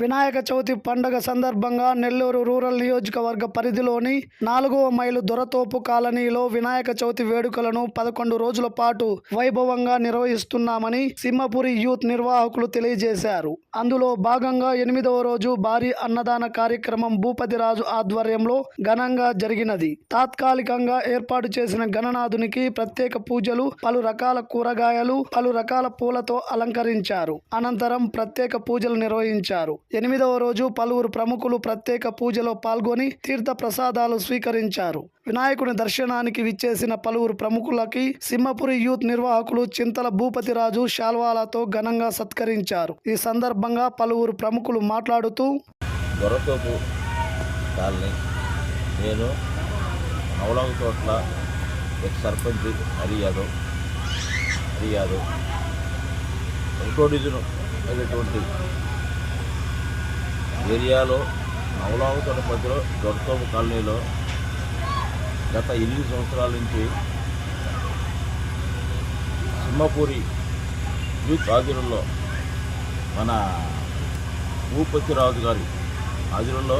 వినాయక చవితి పండగ సందర్భంగా నెల్లూరు రూరల్ నియోజకవర్గ పరిధిలోని నాలుగవ మైలు దొరతోపు కాలనీలో వినాయక చవితి వేడుకలను పదకొండు రోజుల పాటు వైభవంగా నిర్వహిస్తున్నామని సింహపురి యూత్ నిర్వాహకులు తెలియజేశారు. అందులో భాగంగా ఎనిమిదవ రోజు భారీ అన్నదాన కార్యక్రమం భూపతిరాజు ఆధ్వర్యంలో ఘనంగా జరిగినది. తాత్కాలికంగా ఏర్పాటు చేసిన గణనాథునికి ప్రత్యేక పూజలు పలు రకాల కూరగాయలు పలు రకాల పూలతో అలంకరించారు. అనంతరం ప్రత్యేక పూజలు నిర్వహించారు. ఎనిమిదవ రోజు పలువురు ప్రముఖులు ప్రత్యేక పూజలో పాల్గొని తీర్థ ప్రసాదాలు స్వీకరించారు. వినాయకుని దర్శనానికి విచ్చేసిన పలువురు ప్రముఖులకి సింహపురి యూత్ నిర్వాహకులు చింతల భూపతిరాజు శాల్వాలతో ఘనంగా సత్కరించారు. ఈ సందర్భంగా పలువురు ప్రముఖులు మాట్లాడుతూ నేను నవలాగ తోట్ల సర్పంచ్ హరి యాదవ్ హరి యాదవ్ ఒకటో అనేటువంటి ఏరియాలో నవలాగ తోట మధ్యలో దొరతోపు కాలనీలో గత ఎనిమిది సంవత్సరాల నుంచి సింహపూరి యూత్ ఆధ్వర్యంలో మన భూపతిరాజు గారి ఆధ్వర్యంలో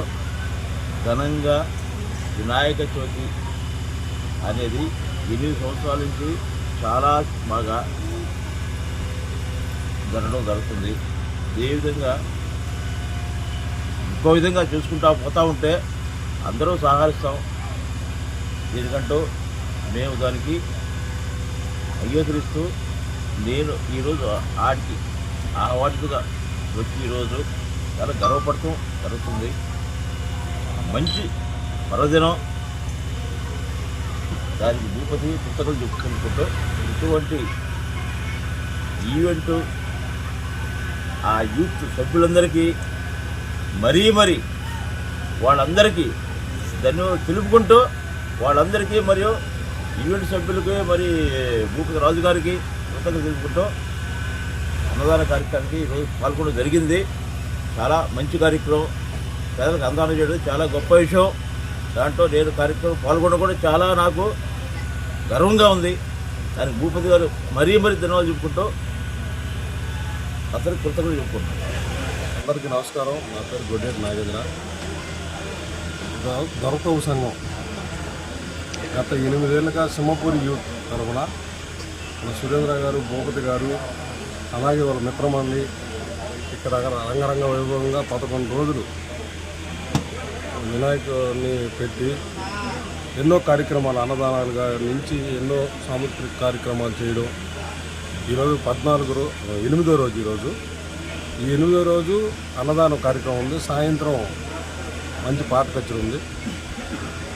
ఘనంగా వినాయక చవితి అనేది ఎనిమిది సంవత్సరాల నుంచి చాలా బాగా జరగడం జరుగుతుంది. ఏ విధంగా ఇంకో విధంగా చూసుకుంటా పోతూ ఉంటే అందరూ సహకరిస్తాం. ఎందుకంటూ మేము దానికి అంగీకరిస్తూ నేను ఈరోజు ఆడికి ఆహ్వానితుగా వచ్చి ఈరోజు చాలా గర్వపడటం జరుగుతుంది. మంచి పర్వదినం దానికి భూపతి పుస్తకాలు చెప్పుకుంటూ ఇటువంటి ఈవెంట్ ఆ యూత్ సభ్యులందరికీ మరీ మరీ వాళ్ళందరికీ దాన్ని తెలుపుకుంటూ వాళ్ళందరికీ మరియు ఈవెంట్ సభ్యులకి మరి భూపతి రాజు గారికి కృతజ్ఞతలు తెలుపుకుంటూ అన్నదాన కార్యక్రమానికి ఈరోజు పాల్గొనడం జరిగింది. చాలా మంచి కార్యక్రమం. పేదలకు అందాన్ని చేయడం చాలా గొప్ప విషయం. దాంట్లో నేను కార్యక్రమం పాల్గొనడం కూడా చాలా నాకు గర్వంగా ఉంది. దానికి భూపతి గారు మరీ మరీ ధన్యవాదాలు చెప్పుకుంటూ అతనికి కృతజ్ఞతలు చెప్పుకుంటాను అందరికీ నమస్కారం. నా పేరు గొడ్డేటి నాగేంద్ర. దొ- దొరకవు సంఘం. గత ఎనిమిదేళ్ళుగా సింహపూరి యూత్ తరఫున మన సురేంద్ర గారు భూపతి గారు అలాగే వాళ్ళ మిత్రమంది ఇక్కడ రంగరంగ వైభవంగా పదకొండు రోజులు వినాయకుడిని పెట్టి ఎన్నో కార్యక్రమాలు అన్నదానాలుగా నుంచి ఎన్నో సాముద్రిక కార్యక్రమాలు చేయడం. ఈరోజు పద్నాలుగు రో ఎనిమిదో రోజు ఈరోజు. ఈ ఎనిమిదో రోజు అన్నదానం కార్యక్రమం ఉంది. సాయంత్రం మంచి పాట కచ్చరి ఉంది.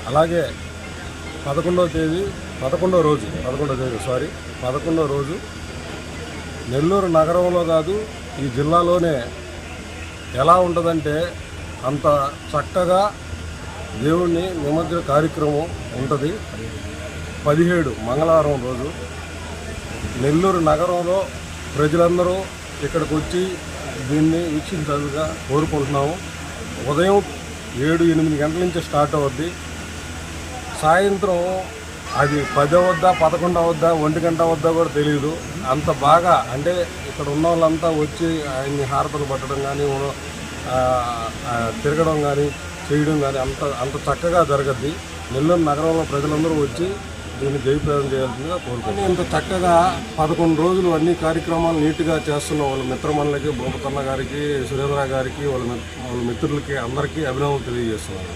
అలాగే పదకొండవ తేదీ పదకొండవ రోజు పదకొండవ తేదీ సారీ పదకొండవ రోజు నెల్లూరు నగరంలో కాదు ఈ జిల్లాలోనే ఎలా ఉంటుందంటే అంత చక్కగా దేవుణ్ణి నిమజ్జన కార్యక్రమం ఉంటుంది. పదిహేడు మంగళవారం రోజు నెల్లూరు నగరంలో ప్రజలందరూ ఇక్కడికి వచ్చి దీన్ని వీక్షించాలిగా కోరుకుంటున్నాము. ఉదయం ఏడు ఎనిమిది గంటల నుంచి స్టార్ట్ అవుద్ది. సాయంత్రం అది పది వద్దా పదకొండు అవద్దా ఒంటి గంట అవద్దా కూడా తెలియదు అంత బాగా అంటే ఇక్కడ ఉన్న వాళ్ళంతా వచ్చి ఆయన్ని హారతలు పట్టడం కానీ తిరగడం కానీ చేయడం కానీ అంత అంత చక్కగా జరగద్ది. నెల్లూరు నగరంలో ప్రజలందరూ వచ్చి దీన్ని జయప్రదం చేయాల్సిందిగా కోరుకుంటున్నాను. ఇంత చక్కగా పదకొండు రోజులు అన్ని కార్యక్రమాలు నీట్గా చేస్తున్న వాళ్ళ మిత్రమణులకి భూపతన్న గారికి సురేంద్ర గారికి వాళ్ళ వాళ్ళ మిత్రులకి అందరికీ అభినందనలు తెలియజేస్తున్నాను.